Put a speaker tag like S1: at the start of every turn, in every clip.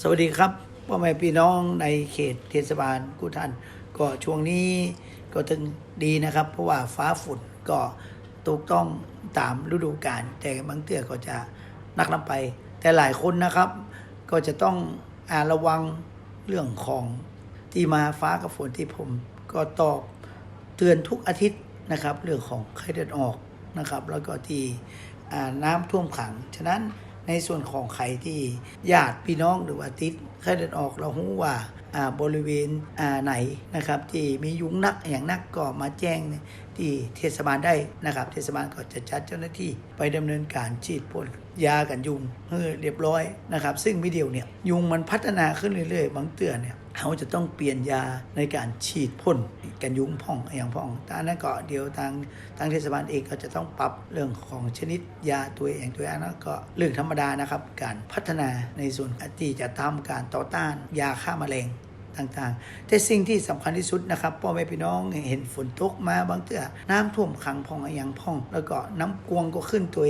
S1: สวัสดีครับพ่อแม่พี่น้องในเขตเทศบาลกุท่าน ก็ช่วงนี้ก็ถึงดีนะครับ เพราะว่าฟ้าฝุ่นก็ตกต้องตามฤดูกาลแต่บางเตื้อก็จะนักลำไป แต่หลายคนนะครับ ก็จะต้องอาระวังเรื่องของที่มาฟ้ากับฝนที่ผม ก็ตอบเตือนทุกอาทิตย์นะครับ เรื่องของไข้เลือดออกนะครับ แล้วก็ที่น้ำท่วมขังฉะนั้น ในส่วนของใครที่ญาติพี่น้องหรือว่าติดไข้เลือดออกเราหูว่าอ่าบริเวณไหนนะครับ ที่มียุงนักอย่างนักก็มาแจ้งที่เทศบาลได้นะครับ เทศบาลก็จะจัดเจ้าหน้าที่ไปดำเนินการฉีดพ่นยากันยุงเรียบร้อยนะครับ ซึ่งวิดีโอเนี่ยยุงมันพัฒนาขึ้นเรื่อยๆ บางเตือนเนี่ย เขาจะต้องเปลี่ยนยาในการฉีดพ่นกันยุงพ่องอย่างพ่องตอนนั้นก็เดียวทางทางเทศบาลเองก็จะต้องปรับเรื่องของชนิดยาตัวอย่างตัวนั้นก็เรื่องธรรมดานะครับ การพัฒนาในส่วนที่จะทำการต่อต้านยาฆ่าแมลงต่างๆ แต่สิ่งที่สำคัญที่สุดนะครับพ่อแม่พี่น้องเห็นฝนตกมาบางเตือน้ำท่วมขังพองอะยังพอง แล้วก็น้ำกวงก็ขึ้นตัว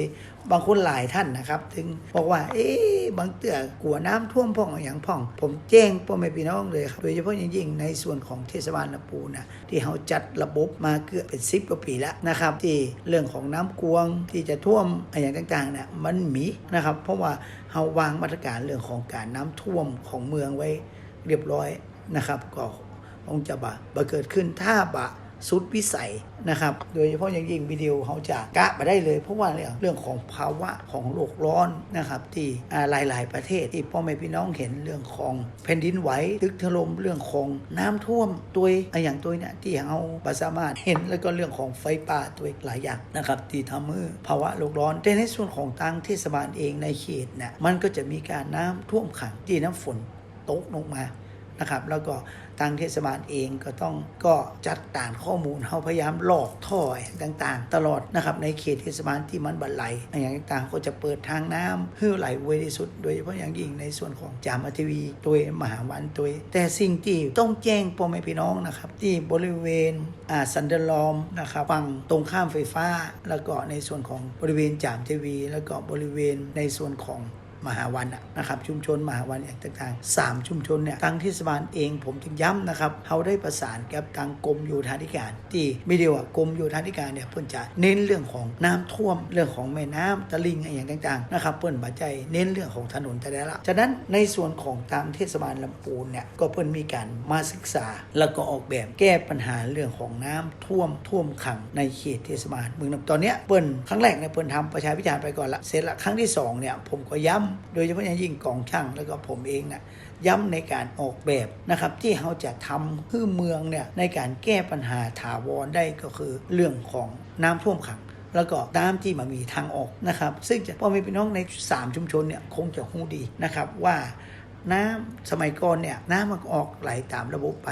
S1: บางคนหลายท่านนะครับ ถึงบอกว่า เอ๊ะบางเตื้อกลัวน้ำท่วมพ่องอะยังพ่อง ผมแจ้งพ่อแม่พี่น้องเลยครับโดยเฉพาะอย่างยิ่งในส่วนของเทศบาลลำพูนะที่เขาจัดระบบมาเกือบเป็นสิบกว่าปีแล้วนะครับ ที่เรื่องของน้ำกวงที่จะท่วมอะไรอย่างต่างๆเนี่ยมันมีนะครับ เพราะว่าเขาวางมาตรการเรื่องของการน้ำท่วมของเมืองไว้เรียบร้อยนะครับ ก็คงจะบะบะเกิดขึ้นถ้าบะ สุดวิสัยนะครับ โดยเฉพาะอย่างยิ่งวิดีโอเขาจะกะมาได้เลย เพราะว่าเรื่องเรื่องของภาวะของโลกร้อนนะครับ ที่อ่าหลาย ๆ ประเทศที่พ่อแม่พี่น้องเห็นเรื่องของแผ่นดินไหวตึกถล่มเรื่องของน้ำท่วมตัวอย่างตัวเนี่ยที่เราบสามารถเห็นแล้วก็เรื่องของไฟป่าตัวหลายอย่างนะครับที่ทำให้ภาวะโลกร้อนแต่ในส่วนของทางเทศบาลเองในเขตเนี่ยมันก็จะมีการน้ำท่วมขังที่น้ำฝนตกลงมานะครับ แล้วก็ ทางเทศบาลเองก็ต้องก็จัดการข้อมูลเขาพยายามหลอกท่อต่างๆ ตลอดนะครับในเขตเทศบาลที่มันบันไหลอย่างต่างๆ ก็จะเปิดทางน้ำให้ไหลเวยที่สุด โดยเฉพาะอย่างยิ่งในส่วนของจามทีวีตัวมหาวันตัวแต่สิ่งที่ต้องแจ้งพ่อแม่พี่น้องนะครับ ที่บริเวณอ่าสันเดลอมนะครับฝั่งตรงข้ามไฟฟ้า แล้วก็ในส่วนของบริเวณจามทีวี แล้วก็บริเวณในส่วนของ มหาวันนะนะครับชุมชนมหาวันอย่างต่างๆสามชุมชนเนี่ยทางเทศบาลเองผมจึงย้ำนะครับเขาได้ประสานกับทางกรมโยธาธิการ ที่ไม่เดียวอะกรมโยธาธิการเนี่ยเพิ่อนจะเน้นเรื่องของน้ำท่วมเรื่องของแม่น้ำตะลิงอะไรอย่างต่างๆนะครับเพิ่อนบาใจเน้นเรื่องของถนนแต่ละละฉะนั้นในส่วนของทางเทศบาลลำพูนเนี่ยก็เพิ่อนมีการมาศึกษา แล้วก็ออกแบบแก้ปัญหาเรื่องของน้ำท่วมท่วมขังในเขตเทศบาลเมืองลำตอนเนี้ยเปิ้นครั้งแรกเนี่ยเปิ้นทำประชาพิจารณ์ไปก่อนละเสร็จละครั้งที่สองเนี่ยผมก็ย้ำโดยเฉพาะอย่างยิ่งกองช่างแล้วก็ผมเองน่ะย้ำในการออกแบบนะครับที่เขาจะทำให้เมืองเนี่ยในการแก้ปัญหาถาวรได้ก็คือเรื่องของน้ำท่วมขัง แล้วก็น้ำที่มันมีทางออกนะครับ ซึ่งจะพ่อแม่พี่น้องใน 3 ชุมชนเนี่ยคงจะหูดีนะครับว่าน้ำสมัยก่อนเนี่ยน้ำมันออกไหลตามระบบไป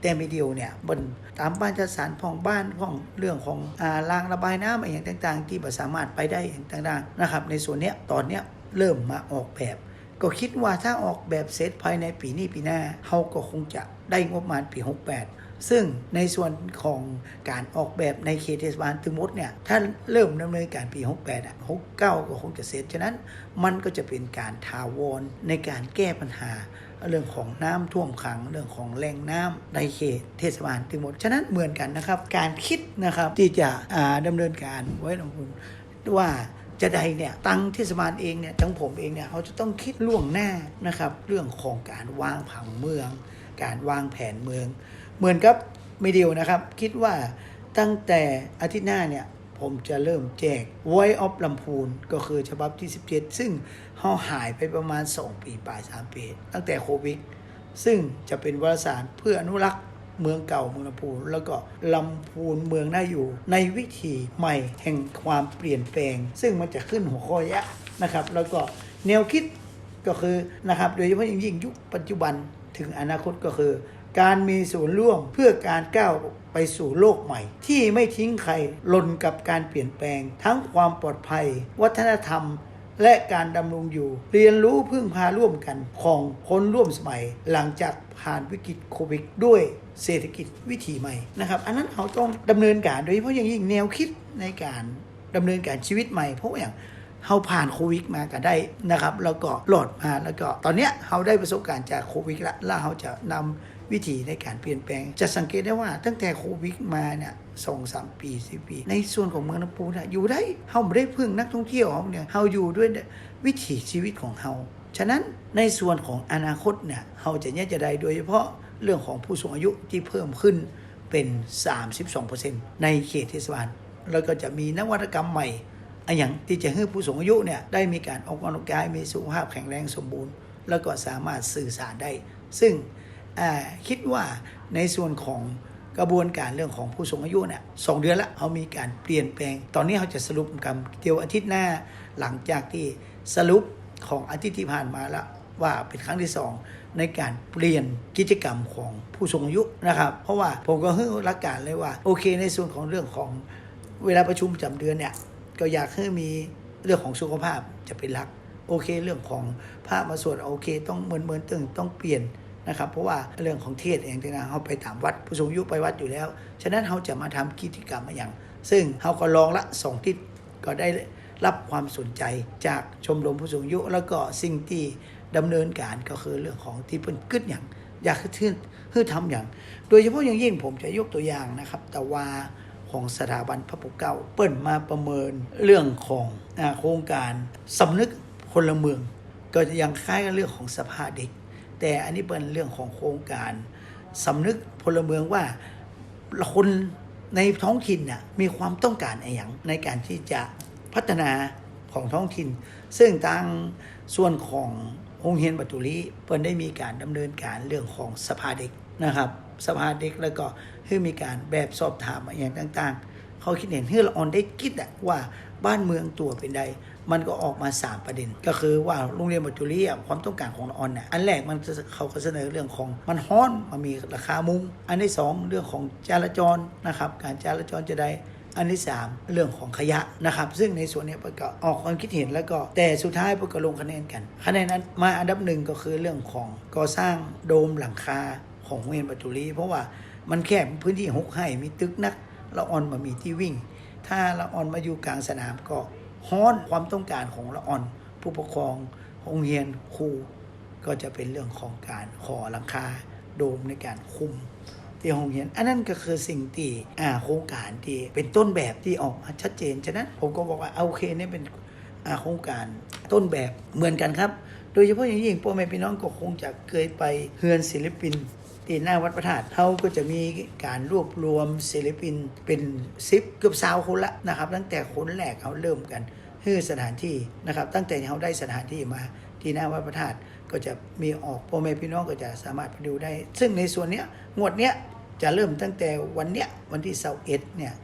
S1: แต่ไม่เดียวเนี่ยบนตามบ้านจัดสรรของบ้านของเรื่องของอ่ารางระบายน้ำอะไรอย่างต่าง ๆ ที่บ่สามารถไปได้อย่างต่างๆนะครับในส่วนเนี้ยตอนเนี้ย เริ่มมาออกแบบ ก็คิดว่าถ้าออกแบบเสร็จภายในปีนี้ปีหน้าเขาก็คงจะได้งบประมาณปี 68ซึ่งในส่วนของการออกแบบในเขตเทศบาลทั้งมดเนี่ย ถ้าเริ่มดำเนินการปี 68อะ69 ก็คงจะเสร็จ ฉะนั้นมันก็จะเป็นการทาวรในการแก้ปัญหา เรื่องของน้ำท่วมขัง เรื่องของแหล่งน้ำในเขตเทศบาลทั้งมด ฉะนั้นเหมือนกันนะครับ การคิดนะครับที่จะอ่าดำเนินการไว้ลงทุนว่า จะใดเนี่ยตังเทศบาลเองเนี่ยทั้งผมเองเนี่ยเขาจะต้องคิดล่วงหน้านะครับ เรื่องของการวางผังเมือง การวางแผนเมือง เหมือนกับไม่เดียวนะครับ คิดว่าตั้งแต่อาทิตย์หน้าเนี่ยผมจะเริ่มแจก Voice of ลำพูนก็คือฉบับที่ 17 ซึ่งเขาหายไปประมาณ 2 ปีปลาย3ปี ตั้งแต่โควิด ซึ่งจะเป็นวารสารเพื่ออนุรักษ์ เมืองเก่าเมืองลำพูนแล้วก็ลำพูนเมืองน่าอยู่ ในวิถีใหม่แห่งความเปลี่ยนแปลง ซึ่งมันจะขึ้นหัวข้อยะนะครับ แล้วก็แนวคิดก็คือนะครับโดยเฉพาะยิ่งยุคปัจจุบันถึงอนาคตก็คือ การมีส่วนร่วมเพื่อการก้าวไปสู่โลกใหม่ ที่ไม่ทิ้งใครหล่นกับการเปลี่ยนแปลง ทั้งความปลอดภัย วัฒนธรรม และการดำรงอยู่ เรียนรู้พึ่งพาร่วมกันของคนร่วมสมัย หลังจากผ่านวิกฤตโควิดด้วย เศรษฐกิจวิถีใหม่นะครับ อันนั้นเขาต้องดำเนินการโดยเฉพาะอย่างยิ่งแนวคิดในการดำเนินการชีวิตใหม่ เพราะอย่างเฮาผ่านโควิดมาก็ได้นะครับ แล้วก็หลอดมาแล้วก็ตอนเนี้ยเฮาได้ประสบการณ์จากโควิดละแล้วเฮาจะนำวิธีในการเปลี่ยนแปลง จะสังเกตได้ว่าตั้งแต่โควิดมาเนี่ยสองสามปีสี่ปี ในส่วนของเมืองลำพูนะอยู่ได้เฮาไม่ได้พึ่งนักท่องเที่ยวเฮาเนี่ยเฮาอยู่ด้วยวิถีชีวิตของเฮาฉะนั้นในส่วนของอนาคตเนี่ยเฮาจะเนี่ยจะได้โดยเฉพาะ เรื่องของผู้สูงอายุที่เพิ่มขึ้นเป็น 32%ในเขตเทศบาล แล้วก็จะมีนวัตกรรมใหม่อันอย่างที่จะให้ผู้สูงอายุเนี่ยได้มีการออกกำลังกายมีสุขภาพแข็งแรงสมบูรณ์ แล้วก็สามารถสื่อสารได้ ซึ่งคิดว่าในส่วนของกระบวนการเรื่องของผู้สูงอายุเนี่ยสองเดือนละเขามีการเปลี่ยนแปลง ตอนนี้เขาจะสรุปกันเดียวอาทิตย์หน้าหลังจากที่สรุปของอาทิตย์ที่ผ่านมาแล้วว่าเป็นครั้งที่สอง ในการเปลี่ยนกิจกรรมของผู้สูงอายุนะครับ เพราะว่าผมก็ให้หลักการเลยว่า โอเค ในส่วนของเรื่องของเวลาประชุมประจำเดือนเนี่ย ก็อยากให้มีเรื่องของสุขภาพจะเป็นหลัก โอเค เรื่องของพระมาสวดโอเค ต้องเหมือนเหมือนตึงต้องเปลี่ยนนะครับเพราะว่าเรื่องของเทศเองที่นะเขาไปตามวัดผู้สูงอายุไปวัดอยู่แล้ว ฉะนั้นเขาจะมาทำกิจกรรมอย่าง ซึ่งเขาก็ลองละสองทิศก็ได้รับความสนใจจากชมรมผู้สูงอายุ แล้วก็สิ่งที่ ดำเนินการก็คือเรื่องของที่เพิ่นกึดอย่างอยากให้ให้ทำอย่าง โดยเฉพาะอย่างยิ่งผมจะยกตัวอย่างนะครับ แต่ว่าของสถาบันพระปกเก้าเปิ้นมาประเมินเรื่องของโครงการสำนึกพลเมือง ก็จะยังคล้ายกับเรื่องของสภาเด็ก แต่อันนี้เป็นเรื่องของโครงการสำนึกพลเมืองว่าคนในท้องถิ่นน่ะมีความต้องการอะไรอย่างในการที่จะพัฒนาของท้องถิ่น ซึ่งทางส่วนของ โรงเรียนบัตุลีเปิ้นได้มีการดำเนินการเรื่องของสภาเด็กนะครับ สภาเด็กแล้วก็ให้มีการแบบสอบถามอย่างต่าง ๆ เขาคิดเห็นให้ละออนได้คิดอะว่าบ้านเมืองตัวเป็นใด มันก็ออกมา 3 ประเด็น ก็คือว่าโรงเรียนบัตุลีความต้องการของละออนเนี่ยอันแรกมันจะเขาก็เสนอเรื่องของมันฮ้อนมันมีราคามุงอันที่สองเรื่องของจราจรนะครับ การจราจรจะได้ อันที่ 3 เรื่องของขยะนะครับ ซึ่งในส่วนนี้ประกอบออกความคิดเห็นแล้วก็แต่สุดท้ายประกอบลงคะแนนกัน คะแนนนั้นมาอันดับหนึ่งก็คือเรื่องของก่อสร้างโดมหลังคาของเรียนปัตุลี เพราะว่ามันแคบพื้นที่หกให้มีตึกนักละออนมามีที่วิ่ง ถ้าละออนมาอยู่กลางสนามก็ฮ้อนความต้องการของละออน ผู้ปกครองโรงเรียนครูก็จะเป็นเรื่องของการขอหลังคาโดมในการคุม ที่โรงเรียน อันนั้นก็คือสิ่งที่อ่าโครงการที่เป็นต้นแบบที่ออกมาชัดเจนฉะนั้นผมก็บอกว่าโอเคนี่เป็นอ่าโครงการต้นแบบเหมือนกันครับ โดยเฉพาะอย่างยิ่งพ่อแม่พี่น้องก็คงจะเคยไปเฮือนศิลปินที่หน้าวัดพระธาตุเขาก็จะมีการรวบรวมศิลปินเป็นซิปเกือบสาวคนละนะครับตั้งแต่คนแรกเขาเริ่มกันเฮือสถานที่นะครับตั้งแต่เขาได้สถานที่มาที่หน้าวัดพระธาตุก็จะมีออกพ่อแม่พี่น้องก็จะสามารถไปดูได้ ซึ่งในส่วนเนี้ยงวดเนี้ย จะเริ่มตั้งแต่วันเนี้ยวันที่เสาร์เอ็ดเนี่ย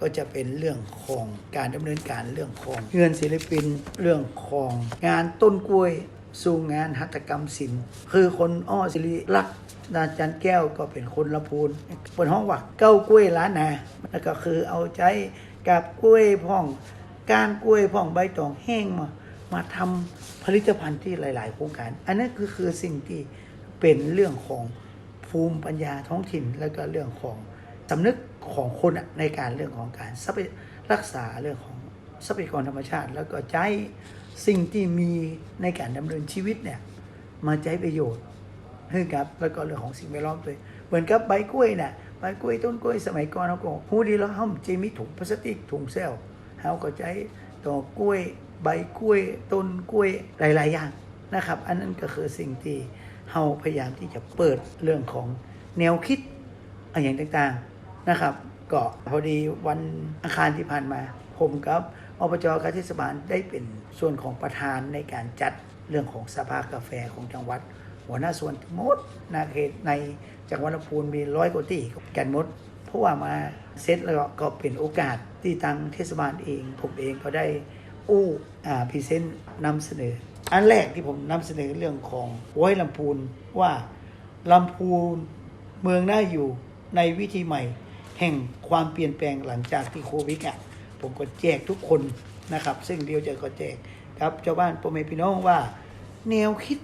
S1: ก็จะเป็นเรื่องของการดำเนินการเรื่องของเงินศิลปินเรื่องของงานต้นกล้วย สู่งานหัตถกรรมศิลป์คือคนอ้อศิริลักษ์อาจารย์แก้วก็เป็นคนละพูนเปิดห้องว่าเก้ากล้วยล้านนาแล้วก็คือเอาใจกับกล้วยพ่องก้านกล้วยพ่องใบตองแห้งมามาทำผลิตภัณฑ์ที่หลาย ๆ โครงการ อันนั้นคือคือสิ่งที่เป็นเรื่องของ ภูมิปัญญาท้องถิ่น แล้วก็เรื่องของสำนึกของคนในการเรื่องของการทรัพรักษาเรื่องของทรัพยากรธรรมชาติ แล้วก็ใช้สิ่งที่มีในการดำเนินชีวิตเนี่ยมาใช้ประโยชน์ให้กับแล้วก็เรื่องของสิ่งแวดล้อมด้วยเหมือนกับใบกล้วยน่ะใบกล้วยต้นกล้วยสมัยก่อนเขาก็พูดดีแล้วเขาจะมีถุงพลาสติกถุงเซลล์เขาก็ใช้ต่อกล้วย ใบกล้วยต้นกล้วยหลาย ๆ อย่างนะครับ อันนั้นก็คือสิ่งที่ เราพยายามที่จะเปิดเรื่องของแนวคิดอะไรอย่างต่างๆนะครับ ก็พอดีวันอังคารที่ผ่านมา ผมกับอบจการเทศบาลได้เป็นส่วนของประธานในการจัดเรื่องของสภากาแฟของจังหวัด หัวหน้าส่วนมดนาเขตในจังหวัดลำพูนมีร้อยกว่าที่กันมดเพราะว่ามาเซตแล้วก็เป็นโอกาสที่ทางเทศบาลเอง ผมเองก็ได้อู้อ่าพรีเซนต์นำเสนอ อันแรกที่ผมนำเสนอเรื่องของไว้ลำพูนว่าลำพูนเมืองน่าอยู่ในวิธีใหม่ แห่งความเปลี่ยนแปลงหลังจากที่โควิดอะผมก็แจกทุกคนนะครับ ซึ่งเดียวจะก็แจกครับเจ้าบ้านพ่อแม่พี่น้องว่า แนวคิด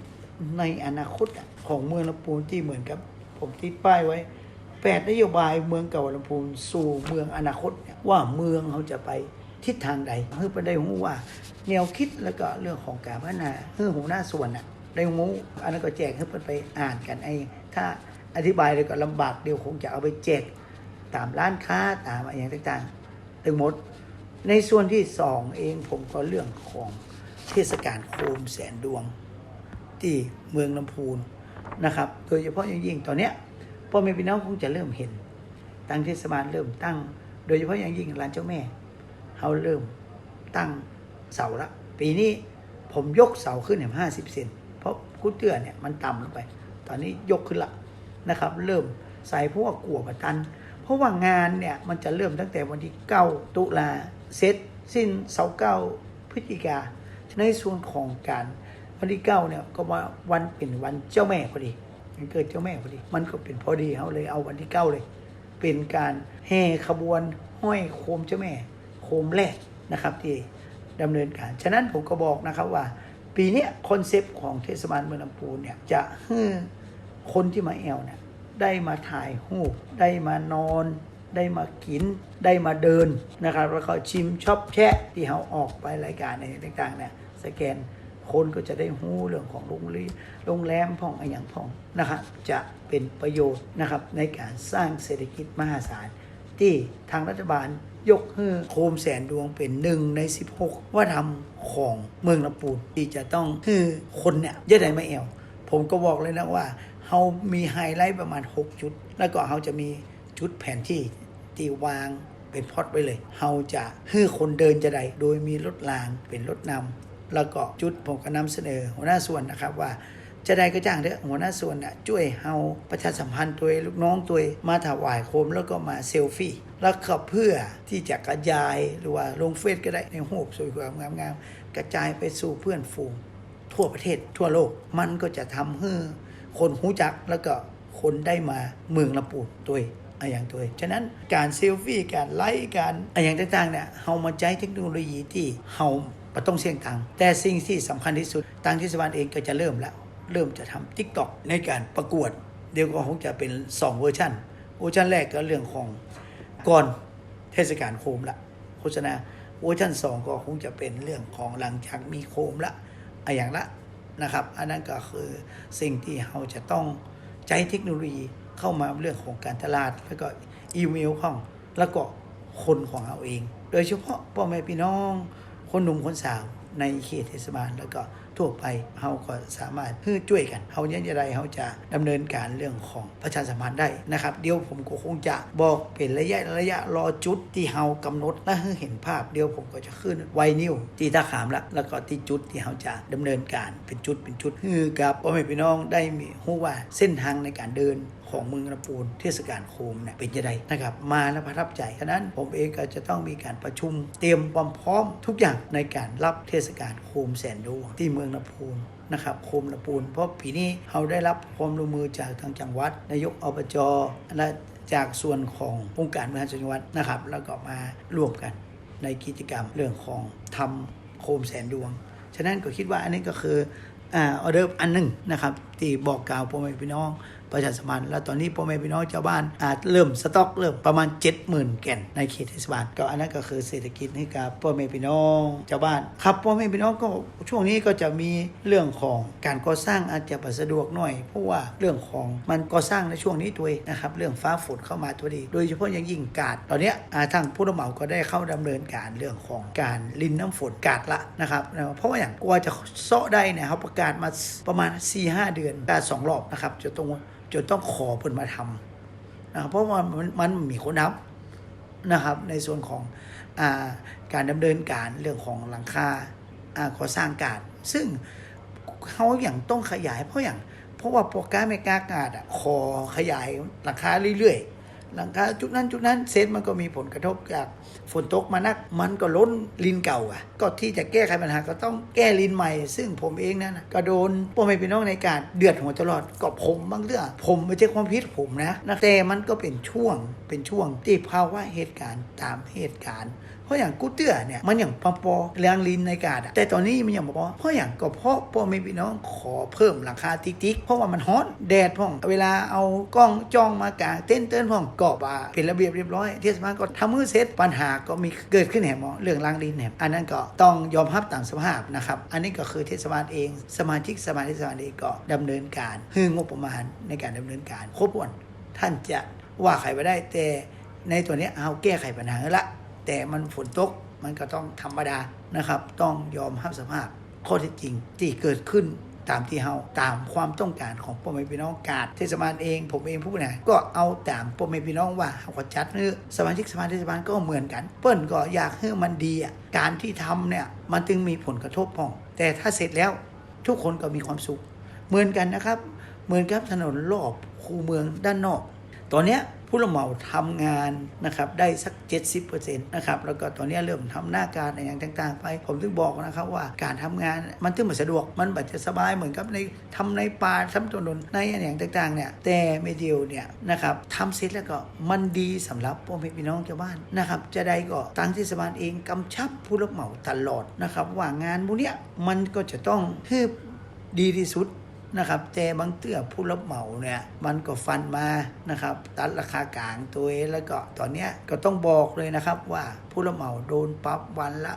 S1: ในอนาคตของเมืองลำพูนที่เหมือนกับ ผมติดป้ายไว้แปดนโยบายเมืองเก่าลำพูนสู่เมืองอนาคตเนี่ยว่าเมืองเขาจะไป ทิศทางใดเพื่อไปได้รู้ว่า แนวคิดแล้วก็เรื่องของการพัฒนาเพื่อหัวหน้าส่วนอะได้รู้อันนั้นก็แจกให้เพิ่นไปอ่านกันไอ้ถ้าอธิบายเลยก็ลำบากเดี๋ยวคงจะเอาไปแจกตามร้านค้าตามอะไรอย่างต่างๆทั้งหมด ในส่วนที่สองเองผมก็เรื่องของเทศกาลโคมแสนดวง ที่เมืองลำพูนนะครับ โดยเฉพาะอย่างยิ่งตอนเนี้ยพ่อแม่พี่น้องคงจะเริ่มเห็นทางเทศบาลเริ่มตั้ง โดยเฉพาะอย่างยิ่งร้านเจ้าแม่ เขาเริ่มตั้งเสาละปีนี้ผมยกเสาขึ้นเนี่ยห้าสิบเซนเพราะกุเตื้อเนี่ยมันต่ำลงไป ตอนนี้ยกขึ้นละนะครับ เริ่มใส่พวกกัวประตัน เพราะว่างานเนี่ยมันจะเริ่มตั้งแต่วันที่เก้าตุลาเสร็จสิ้นเสาเก้าพฤศจิกาในส่วนของการวันที่เก้าเนี่ยก็ว่าวันเป็นวันเจ้าแม่พอดีวันเกิดเจ้าแม่พอดี มันก็เป็นพอดีเขาเลยเอาวันที่เก้าเลย เป็นการแห่ขบวนห้อยโคมเจ้าแม่ โคมแรกนะครับที่ดำเนินการ ฉะนั้นผมก็บอกนะครับว่า ปีนี้คอนเซปต์ของเทศบาลเมืองลำพูนเนี่ยจะให้คนที่มาแอลเนี่ยได้มาถ่ายรูปได้มานอนได้มากินได้มาเดินนะครับแล้วก็ชิมช็อปแชะที่เขาออกไปรายการในต่างๆเนี่ยสแกนคนก็จะได้หู้เรื่องของโรงแรมโรงแรมพ่องอะไรอย่างพ่องนะครับจะเป็นประโยชน์นะครับในการสร้างเศรษฐกิจมหาศาลที่ทางรัฐบาล ยกให้โคมแสนดวงเป็นหนึ่งใน 16 ว่าทำของเมืองลำพูนที่จะต้องให้คนเนี่ยยอะใดไม่เอวผมก็บอกเลยนะว่าเขามีไฮไลท์ประมาณ 6 จุด แล้วก็เขาจะมีจุดแผนที่ที่วางเป็นพอดไว้เลยเขาจะให้คนเดินจะได้โดยมีรถรางเป็นรถนำแล้วก็จุดผมก็นำเสนอหัวหน้าส่วนนะครับว่า จะได้ก็จ้างเถอะหัวหน้าส่วนน่ะช่วยเฮาประชาสัมพันธ์ตัวลูกน้องตัวมาถวายโคมแล้วก็มาเซลฟี่ แล้วก็เพื่อที่จะกระจายหรือว่าลงเฟซก็ได้ในรูปสวยๆงามๆกระจายไปสู่เพื่อนฝูงทั่วประเทศทั่วโลกมันก็จะทำให้คนหูจักแล้วก็คนได้มาเมืองลำปูนตัวองอะไรอย่างตัวฉะนั้นการเซลฟี่การไลค์การอะไรอย่างต่างๆเนี่ยเฮามาใช้เทคโนโลยีที่เฮาต้องเสี่ยงตังแต่สิ่งที่สำคัญที่สุดตังทางเทศบาลเองก็จะเริ่มแล้ว เริ่มจะทำ t ิ k t o k ในการประกวด เดี๋ยวก็คงจะเป็น 2 เวอร์ชันเวอร์ชันแรกก็เรื่องของก่อนเทศกาลโคมละโฆษณาเวอร์ชัน2 ก็คงจะเป็นเรื่องของหลังจากมีโคมละอะอย่างละนะครับ อันนั้นก็คือสิ่งที่เราจะต้องใช้เทคโนโลยีเข้ามาเรื่องของการตลาด แล้วก็อีเมลของแล้วก็คนของเราเอง โดยเฉพาะพ่อแม่พี่น้อง คนหนุ่มคนสาวในเขตเทศบาลแล้วก็ ทั่วไปเฮาก็สามารถเพื่อช่วยกันเขาเนี่ยจะไรเขาจะดำเนินการเรื่องของประชาสัมพันธ์ได้นะครับ เดี๋ยวผมก็คงจะบอกเป็นระยะระยะรอจุดที่เฮากำหนดและให้เห็นภาพเดี๋ยวผมก็จะขึ้นไวนิวที่ท่าขามละแล้วก็ที่จุดที่เฮาจะดำเนินการเป็นจุดเป็นจุดคือกับพ่อแม่พี่น้องได้มีรู้ว่าเส้นทางในการเดิน ของเมืองลำพูนเทศกาลโคมเนี่ยเป็นยังไงนะครับมาแล้วประทับใจฉะนั้นผมเองก็จะต้องมีการประชุมเตรียมความพร้อมทุกอย่างในการรับเทศกาลโคมแสนดวงที่เมืองลำพูนนะครับโคมลำพูน เพราะปีนี้เราได้รับความร่วมมือจากทางจังหวัด นายกอบจและจากส่วนขององค์การบริหารส่วนจังหวัดนะครับ แล้วก็มาร่วมกันในกิจกรรมเรื่องของทำโคมแสนดวง ฉะนั้นก็คิดว่าอันนี้ก็คืออ่าออเดอร์อันหนึ่งนะครับ ที่บอกกล่าวพ่อแม่พี่น้อง ประชาสัมพันธ์แล้วตอนนี้พ่อแม่พี่น้องชาวบ้านอาจเริ่มสต็อกเริ่มประมาณ 70,000 แก่นในเขตเทศบาลก็อันนั้นก็คือเศรษฐกิจให้กับพ่อแม่พี่น้องชาวบ้านครับพ่อแม่พี่น้องก็ช่วงนี้ก็จะมีเรื่องของการก่อสร้างอาจจะบ่สะดวกหน่อยเพราะว่าเรื่องของมันก่อสร้างในช่วงนี้ตัวเองนะครับเรื่องฟ้าฝนเข้ามาตัวดี โดยเฉพาะอย่างยิ่งกาดตอนนี้ทางผู้รับเหมาก็ได้เข้าดำเนินการเรื่องของการลินน้ำฝนกาดละนะครับเพราะว่าอย่างกลัวจะเซาะได้เนี่ยเขาประกาศมาประมาณ4-5เดือนกาดสองรอบนะครับจะต้อง จนต้องขอเพิ่นมาทำนะครับเพราะว่ามันมันมีคนนับนะครับ ในส่วนของอาการดำเนินการเรื่องของหลังคาอ่าก่อสร้างการ ซึ่งเขาอย่างต้องขยายเพราะอย่างเพราะว่าโปรแกรมเมกากาดอะขอขยายหลังคาเรื่อยๆ หลังคาจุดนั้นจุดนั้นเซตมันก็มีผลกระทบจากฝนตกมานัก มันก็ล้นลินเก่าอะ ก็ที่จะแก้ไขปัญหาก็ต้องแก้ลินใหม่ ซึ่งผมเองนั่นก็โดนพ่อแม่พี่น้องในการเดือดหัวตลอดก็ผมบางเรื่องผมไม่ใช่ความผิดผมนะนะแต่มันก็เป็นช่วงเป็นช่วงที่ภาวะเหตุการณ์ตามเหตุการณ์ เพราะอย่างกูเตื้อเนี่ยมันอย่างปอปอแรงลินในกาดแต่ตอนนี้มันอย่างปอเพราะอย่างก็เพราะพ่อแม่พี่น้องขอเพิ่มราคาติ๊กๆเพราะว่ามันฮอตแดดพ่อง เวลาเอากล้องจ้องมากางเต้นเต้นพ่องก็ว่าเป็นระเบียบเรียบร้อยเทศบาลก็ทำมือเสร็จปัญหาก็มีเกิดขึ้นแหมหมอเรื่องล้างลินแหมอันนั้นก็ต้องยอมรับตามสภาพนะครับอันนี้ก็คือเทศบาลเอง สมาชิกสมาชิกเทศบาลเองก็ดำเนินการคืองบประมาณในการดำเนินการครบถ้วนท่านจะว่าใครไปได้แต่ในตัวนี้เอาแก้ไขปัญหาละ แต่มันฝนตกมันก็ต้องธรรมดานะครับ ต้องยอมรับสภาพข้อเท็จจริงที่เกิดขึ้นตามที่เฮาตามความต้องการของพ่อแม่พี่น้องกาดเทศบาลเองผมเองผู้บริหารก็เอาตามพ่อแม่พี่น้องว่าเฮาก็จัดเนื้อสมาชิกสภาเทศบาลก็เหมือนกัน เปิ้นก็อยากให้มันดีอะการที่ทำเนี่ยมันจึงมีผลกระทบพ้อง แต่ถ้าเสร็จแล้วทุกคนก็มีความสุข เหมือนกันนะครับ เหมือนกับถนนรอบคูเมืองด้านนอก ตอนเนี้ย ผู้รับเหมาทำงานนะครับได้สัก 70%นะครับแล้วก็ตอนนี้เริ่มทำหน้าการอะไรอย่างต่าง ๆ ไป ผมถึงบอกนะครับว่าการทำงานมันถึงมันสะดวกมันแบบจะสบายเหมือนกับในทำในป่าทำถนนในอย่างต่างๆเนี่ยแต่ไม่เดียวเนี่ยนะครับทำเสร็จแล้วก็มันดีสำหรับพ่อแม่พี่น้องชาวบ้านนะครับจะได้ก็ทางเทศบาลเองกำชับผู้รับเหมาตลอดนะครับว่างานพวกเนี้ยมันก็จะต้องให้ดีที่สุด นะครับแต่บางเตื้อผู้รับเหมาเนี่ยมันก็ฟันมานะครับตัดราคากลางตัวเองแล้วก็ตอนเนี้ยก็ต้องบอกเลยนะครับว่าผู้รับเหมาโดนปรับวันละ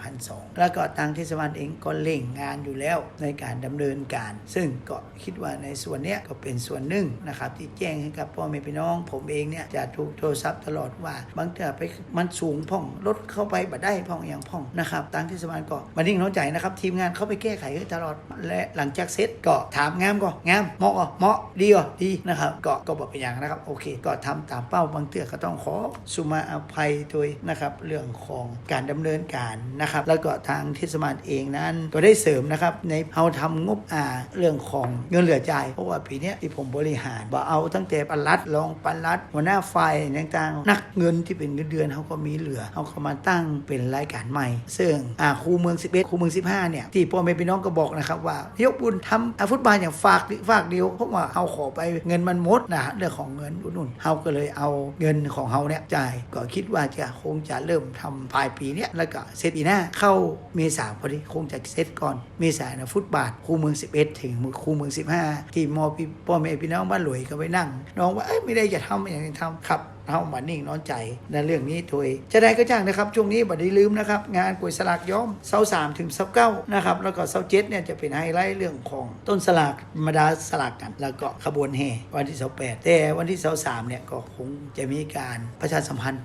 S1: 3,200 แล้วก็ทางเทศบาลเองก็เร่งงานอยู่แล้วในการดำเนินการ ซึ่งก็คิดว่าในส่วนเนี้ยก็เป็นส่วนหนึ่งนะครับที่แจ้งให้กับพ่อแม่พี่น้อง ผมเองเนี่ยจะถูกโทรศัพท์ตลอดว่าบางเตื้อไปมันสูงพ่องรถเข้าไปบัดได้พ่องอย่างพ่องนะครับทางเทศบาลก็มานิ่งน้อยใจนะครับทีมงานเข้าไปแก้ไขให้ตลอดและหลังจากเสร็จก็ถามงามก็งามเหมาะก็เหมาะดีก็ดีนะครับ ก็ก็บอกไปอย่างนะครับ โอเค ก็ทำตามเป้าบางเตือก็ต้องขอสุมาอภัยโดยนะครับเรื่องของการดำเนินการนะครับ แล้วก็ทางเทศบาลเองนั้นก็ได้เสริมนะครับในเอาทำงบอ่าเรื่องของเงินเหลือจ่ายเพราะว่าปีนี้ที่ผมบริหารบ่เอาตั้งแต่ปลัดรองปลัด หัวหน้าฝ่ายต่างๆนักเงินที่เป็นเงินเดือนเขาก็มีเหลือเขาก็มาตั้งเป็นรายการใหม่ ซึ่งอ่าครูเมือง 11ครูเมือง 15เนี่ยที่พ่อแม่พี่น้องก็บอกนะครับว่ายกบุญทำอาฟุตบาลอย่างฝากฝากเดียวเพราะว่าเอาขอไปเงินมันหมดนะเรื่องของเงินอุดหนุนเขาก็เลยเอาเงินของเขาเนี่ยจ่ายก็คิดว่าจะคงจะเริ่มทำปลายปีเนี้ยแล้วก็เซตปีหน้าเข้าเมษาพอดีคงจะเซตก่อนเมษานะฟุตบาทคูเมือง 11 ถึงคูเมือง 15 ที่มอพี่พ่อแม่พี่น้องบ้านหลวยก็ไปนั่ง น้องว่าเอ้ยไม่ได้จะทำอย่างนี้ทำครับ เฮามานิ่งนอนใจในเรื่องนี้ถวยจะได้ก็จ้างนะครับช่วงนี้บัดนี้ลืมนะครับงานกลวยสลากย้อมเสาสามถึงเสาเก้านะครับแล้วก็เสาเจ็ดเนี่ยจะเป็นไฮไลท์เรื่องของต้นสลากมาดาสลากกัน แล้วก็ขบวนแห่วันที่เสาแปดแต่วันที่เสาสามเนี่ยก็คงจะมีการประชาสัมพันธ์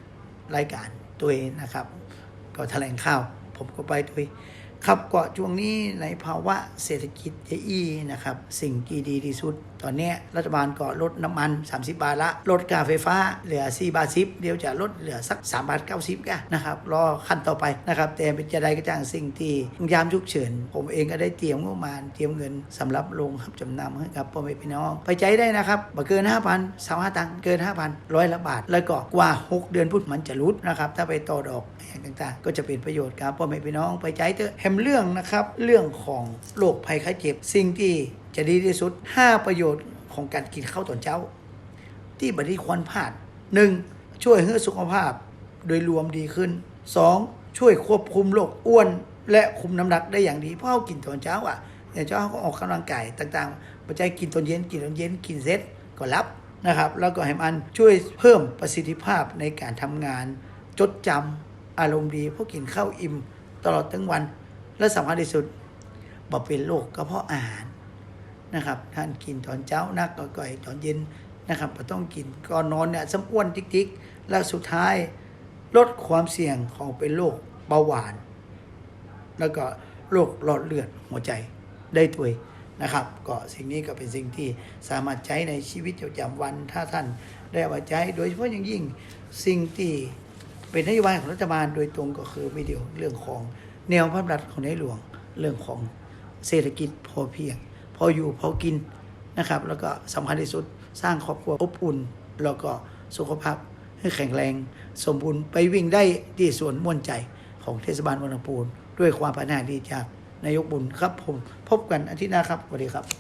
S1: รายการตัวเองนะครับ ก็แถลงข่าวผมก็ไปด้วยครับก็ช่วงนี้ในภาวะเศรษฐกิจเอีนะครับ สิ่งที่ดีที่สุด ตอนนี้รัฐบาลก็ลดน้ำมัน 30 บาทละ ลดกาไฟฟ้าเหลือ 4 บาท10 เดี๋ยวจะลดเหลือสัก 3 บาท 90กันนะครับ รอขั้นต่อไปนะครับ แต่เป็นจะได้ก็จ้างสิ่งที่ยามฉุกเฉิน ผมเองก็ได้เตรียมงบประมาณ เตรียมเงินสำหรับลงรับจำนำให้กับพ่อแม่พี่น้อง ไปใจได้นะครับบ่เกิน 5,000สามารถตังเกิน 5,000ร้อยละบาท แล้วก็กว่า 6 เดือนพุทธมันจะรุดนะครับ ถ้าไปต่อดอกอย่างต่างๆ ก็จะเป็นประโยชน์ครับพ่อแม่พี่น้องไปใจเถอะแฮมเรื่องนะครับ เรื่องของโรคภัยไข้เจ็บ สิ่งที่ จะดีที่สุด 5 ประโยชน์ของการกินข้าวตอนเช้า ที่บัดนี้ควรพลาด 1. ช่วยให้สุขภาพโดยรวมดีขึ้น 2. ช่วยควบคุมโรคอ้วน และคุมน้ำหนักได้อย่างดี เพราะเขากินตอนเช้าอะอย่างเช้าเขาก็ออกกำลังกายต่างๆ ปัจจัยกินตอนเย็นกินตอนเย็นกินเสร็จก็รับนะครับ แล้วก็ให้มันช่วยเพิ่มประสิทธิภาพในการทำงาน จดจำอารมณ์ดีเพราะกินข้าวอิ่มตลอดทั้งวัน และสำคัญที่สุดบ่เป็นโรคกระเพาะอาหาร นะครับท่านกินตอนเช้านักก็ก่อยตอนเย็นนะครับก็ต้องกินก่อนนอนเนี่ยสมอ้วนติ๊กๆ แล้วสุดท้ายลดความเสี่ยงของเป็นโรคเบาหวาน แล้วก็โรคหลอดเลือดหัวใจได้ตัวยนะครับ ก็สิ่งนี้ก็เป็นสิ่งที่สามารถใช้ในชีวิตประจำวันถ้าท่านได้เอามาใช้ โดยเฉพาะอย่างยิ่งสิ่งที่เป็นนโยบายของรัฐบาลโดยตรงก็คือวิดีโอเรื่องของแนวพระราชดำรัสของในหลวง เรื่องของเศรษฐกิจพอเพียง พออยู่พอกินนะครับ แล้วก็สำคัญที่สุดสร้างครอบครัวอบอุ่น แล้วก็สุขภาพให้แข็งแรง สมบูรณ์ไปวิ่งได้ที่สวนม่วนใจของเทศบาลวังปูนด้วยความปรารถนาดีจากนายกบุญครับผม พบกันอาทิตย์หน้าครับสวัสดีครับ